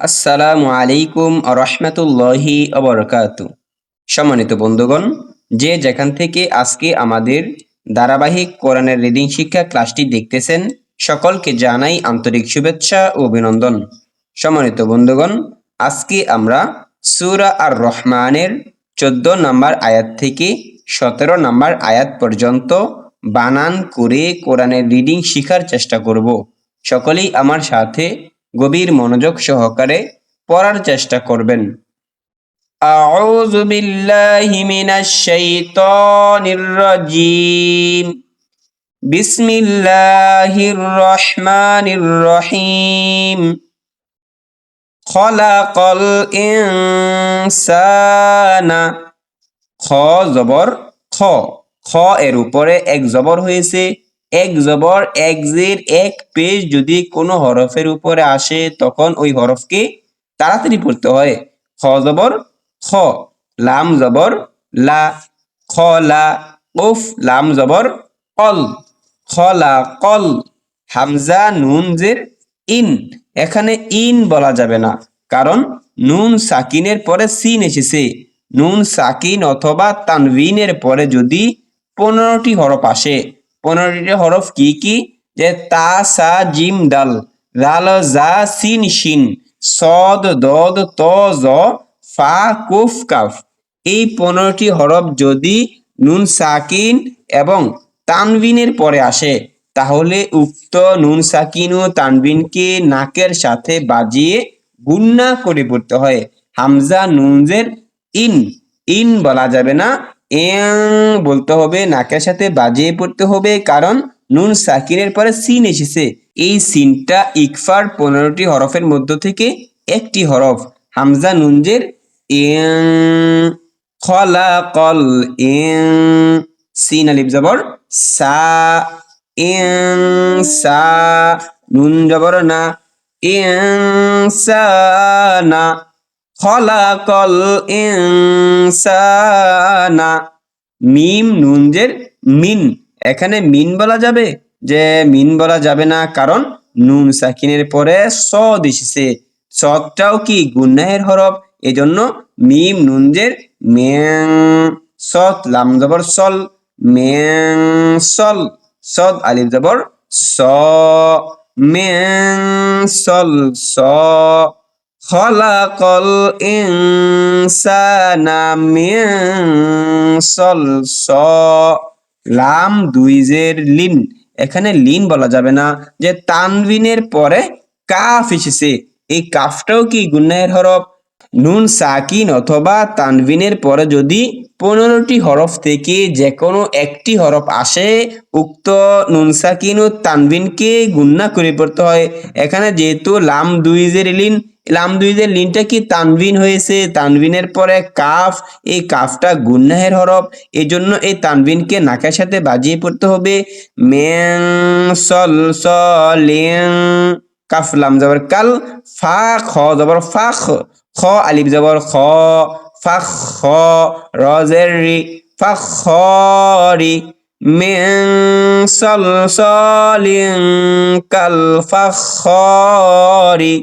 আসসালামু আলাইকুম রহমতুল্লাহি অবরকাত সম্মানিত বন্ধুগণ, যে যেখান থেকে আজকে আমাদের ধারাবাহিক কোরআনের রিডিং শিক্ষা ক্লাসটি দেখতেছেন, সকলকে জানাই আন্তরিক শুভেচ্ছা ও অভিনন্দন। সম্মানিত বন্ধুগণ, আজকে আমরা সুরা আর রহমানের চোদ্দ নম্বর আয়াত থেকে সতেরো নম্বর আয়াত পর্যন্ত বানান করে কোরআনের রিডিং শেখার চেষ্টা করব। সকলেই আমার সাথে গভীর মনোযোগ সহকারে পড়ার চেষ্টা করবেন أعوذ بالله من الشيطان الرجيم بسم الله الرحمن الرحيم خلق الإنسان খ জবর খ খ এর উপরে এক জবর হয়েছে এক জবর, এক জের, এক পেজ যদি কোনো হরফের উপরে আসে, তখন ওই হরফকে তাড়াতাড়ি পড়তে হয়। খ জবর, খ। লাম জবর, লা। খ, লা। উফ, লাম জবর কল খলা কল। হামজা, নুন, জের, ইন। এখানে ইন বলা যাবে না, কারণ নুন সাকিনের পরে সিন এসেছে। নুন সাকিন অথবা তানভিনের পরে যদি পনেরোটি হরফ আসে পনেরোটি হরফ কি কি? যে তা, সা, জিম, দাল। রাল জা, সিন, শিন। সদ, দদ, ত, জ, ফা, কুফ, কাফ। এই পনেরোটি হরফ যদি নুন সাকিন এবং তানবিনের পরে আসে, তাহলে উক্ত নুন সাকিন ও তানবিনকে নাকের সাথে বাজিয়ে গুন্না করে পড়তে হয়। হামজা, নুনজের ইন। ইন বলা যাবে না। এং বলতে হবে, নাকের সাথে বাজিয়ে পড়তে হবে, কারণ নুন সাকিনের পরে সিন এসেছে। এই সিনটা ইকফার পনেরোটি হরফের মধ্য থেকে একটি হরফ। হামজা নুনজের এং খলা কল এং সিন আলিফ জবর সা এং সা, নুন জবর না এং সা, না। খলাকল ইনসানা। মিম নুনজের মিন। এখানে মিন বলা যাবে যে মিন বলা যাবে না, কারণ নুন সাকিনের পরে সদ এসেছে সদটাও কি গুন্নাহের হরফ? এজন্য মিম নুনজের মেং সদ, লাম জবর সল মেং সল, সদ, আলিফ জবর স মেং সল, স। খলাকল ইনসানা লাম দুই জের লিন। এখানে লিন বলা যাবে না। যে তানবিনের পরে কাফ এসেছে। এই কাফটাও কি গুন্নাহের হরফ? নুন সাকিন অথবা তানবিনের পরে যদি পনেরোটি হরফ থেকে যে কোনো একটি হরফ আসে, উক্ত নুন সাকিন ও তানবিনকে গুন্না করে পড়তে হয়। এখানে যেহেতু লাম দুইজের লিন লাম দুইদের লিনটা কি তানবিন হয়েছে? তানবিনের পরে কাফ, এই কাফটা গুন্নাহের হরফ এই জন্য এই তানবিনকে নাকের সাথে বাজিয়ে পড়তে হবে। মেং সল, সলিং কাফ, লাম, জবর, কাল, ফা, খ, জবর ফা খ, আলিফ, জবর, খ ফা খ, রজের রি ফা খ, রি। ফা খ, রি।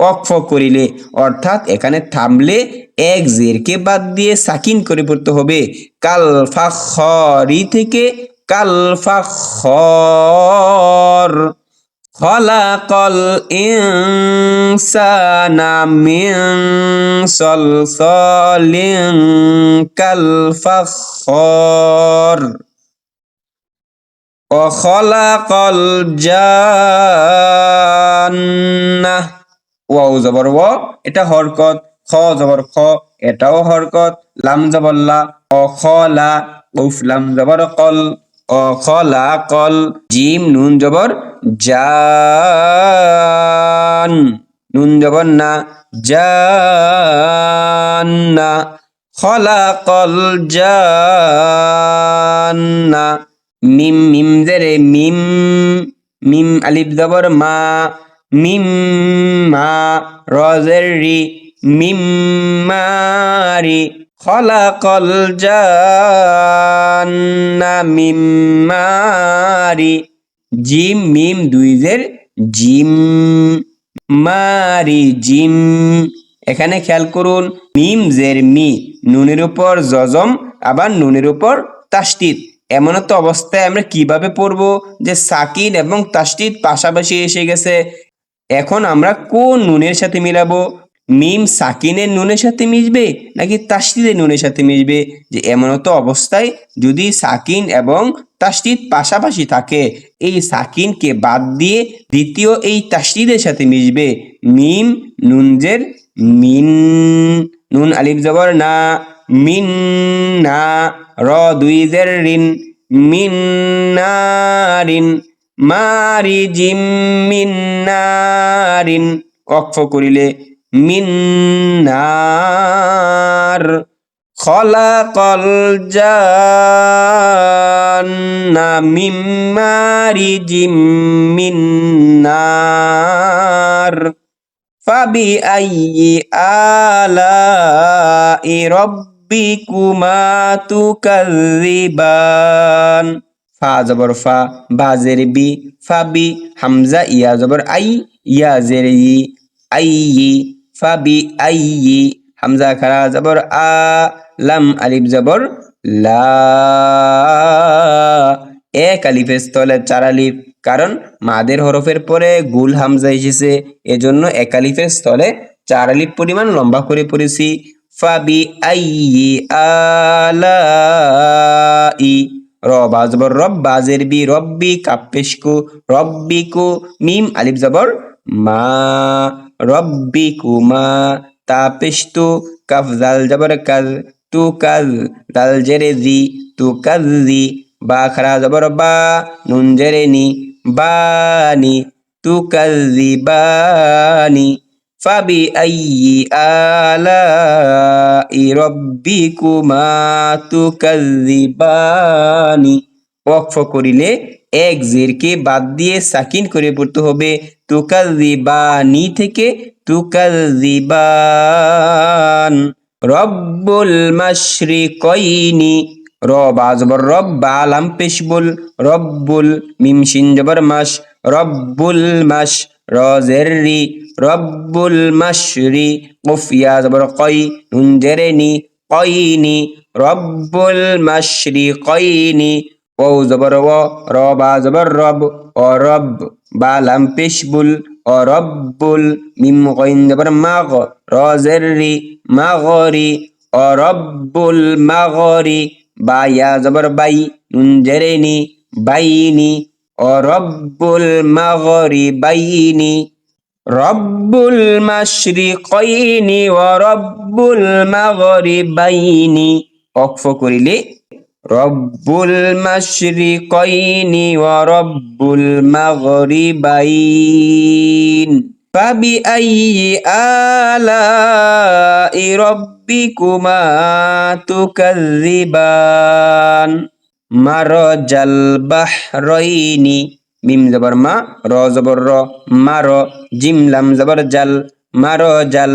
অক্ফ করিলে অর্থাৎ এখানে থামলে এক জেরকে বাদ দিয়ে সাকিন করে পড়তে হবে কাল ফাখরি থেকে কাল ফাখর খলাকল ইনসানা মিন সলসলিন কাল ফাখর وخلق الجنة ওয়াও জবর ও এটা হরকত। খ জবর খ, এটাও হরকত। লাম জবর লা, অ, খ, লা, উফ, লাম জবর কল। অ, খ, লা, কল। জিম, নুন জবর জান। নুন জবর না জান্না খলাকল জান্না মিম মিম জেরে মিম। মিম, আলিফ জবর মা। মিম মা রজের রি মিম মারি খলাকল জান্না মিম মারি জিম, মিম দুই জের, জিম মারি, জিম। এখানে খেয়াল করুন, মিম জের মি, নুনের উপর জজম, আবার নুনের উপর তাসদিদ এমন তো অবস্থায় আমরা কীভাবে পড়ব যে সাকিন এবং তাসদিদ পাশাপাশি এসে গেছে? এখন আমরা কোন নুনের সাথে মিলাবো? মিম সাকিনের নুনের সাথে মিশবে নাকি তাসদিদের নুনের সাথে মিশবে? যে এমনত অবস্থায় যদি সাকিন এবং তাসদিদ পাশাপাশি থাকে, এই সাকিনকে বাদ দিয়ে দ্বিতীয় এই তাসদিদের সাথে মিশবে। মিম নুনজের মিন, নুন আলিফ জবর না, মিন না, র দুই জের রিন, মিন নারিন মারি জিম মিন নারিন অক্ষ করিলে মিন নার খলাকল জান্না মিম মারি জিম মিন নার فبأي آلاء ربكما تكذبان ফা জবর ফা, বা জের বি, ফা বি, হামজা, ইয়া জবর আই, ইয়া জের ই, আই ই, ফা বি, আই ই, হামজা, খারা জবর আ, লাম, আলিফ জবর লা। এক আলিফের স্থলে চার আলিফ, কারণ মাদের হরফের পরে গুল হামজা এসেছে, এজন্য এক আলিফের স্থলে চার আলিফ পরিমাণ লম্বা করে পড়েছি। ফাবি আই আলাই র বাজবর রব, বাজের বি রব্বি কাপ্পেশকু রব্বিকু মিম আলিফ জবর মা রব্বিকু মা, তাপেশতু কাফ জাল জবর কাজ, তু কাজ দাল জেরে জি, তু কাজ জি, বা খারা জবর বা, নুন জেরে নি বানি তু কাজ জি বানি فبأي آلاء ربكما تكذبان ওয়াকফ করিলে এক জেরকে বাদ দিয়ে সাকিন করে পড়তে হবে তুকাযিবানি থেকে তুকাযিবান রব্বুল মাশরিকাইনি র বাজবর রব বালাম পেশবুল রব্বুল মিম শিন জবর মাস রব্বুল মাস র জেররি রব্বুল মাশরি, কফিয়া জবর কই, নুন জেরেনি কইনি রব্বুল মাশরি কইনি ও জবর ও র বা জবর রব, ও রব বা লাম পেশবুল ও রব্বুল মিম কইন জবর মাগ র জেররি মাগরি, ও রব্বুল মাগরি বা ইয়া জবর বাই, নুন জেরেনি বাইনি ও রব্বুল মাগরিবাইনি, রব্বুল মাশরিকাইনি ওয়া রব্বুল মাগরিবাইনি। অক্ফ করিলে, রব্বুল মাশরিকাইনি ওয়া রব্বুল মাগরিবাইন। ফাবিআইয়ি আলাই রব্বিকুমা তুকাযযিবান। মারজাল বাহরাইনি, মিম জবর মা, র জবর র মার জিম লাম জবর জাল মার জাল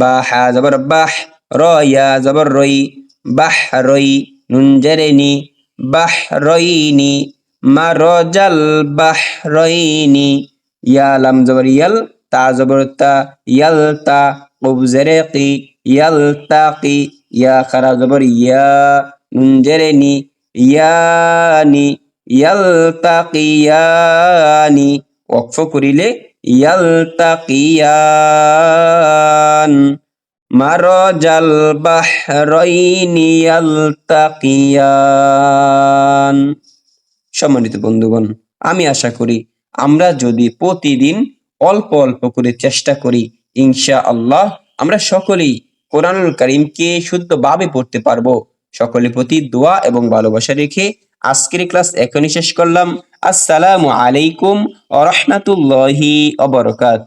বা হা জবর বাহ, র ইয়া জবর রই বাহ রই নুন জেরেনি বাহ রইনি মার জাল বাহ রইনি ইয়া লাম জবর ইয়াল, তা জবর তা, ইয়াল তা কব কি, ইয়াল তা কি, ইয়া খারা জবর ইয়া, নুন জেরেনি ইয়ানি, ইয়ালতাকিয়ানি। ওয়াকফ করিলে ইয়ালতাকিয়ান। মারজাল বাহরাইনি ইয়ালতাকিয়ান। সম্মানিত বন্ধুগণ, আমি আশা করি আমরা যদি প্রতিদিন অল্প অল্প করে চেষ্টা করি ইনশা আল্লাহ আমরা সকলেই কোরআনুল করিমকে শুদ্ধভাবে পড়তে পারব। সকলের প্রতি দোয়া এবং ভালোবাসা রেখে আজকের ক্লাস এখনই শেষ করলাম। আসসালামু আলাইকুম আ রহমতুল্লাহি অবরকাত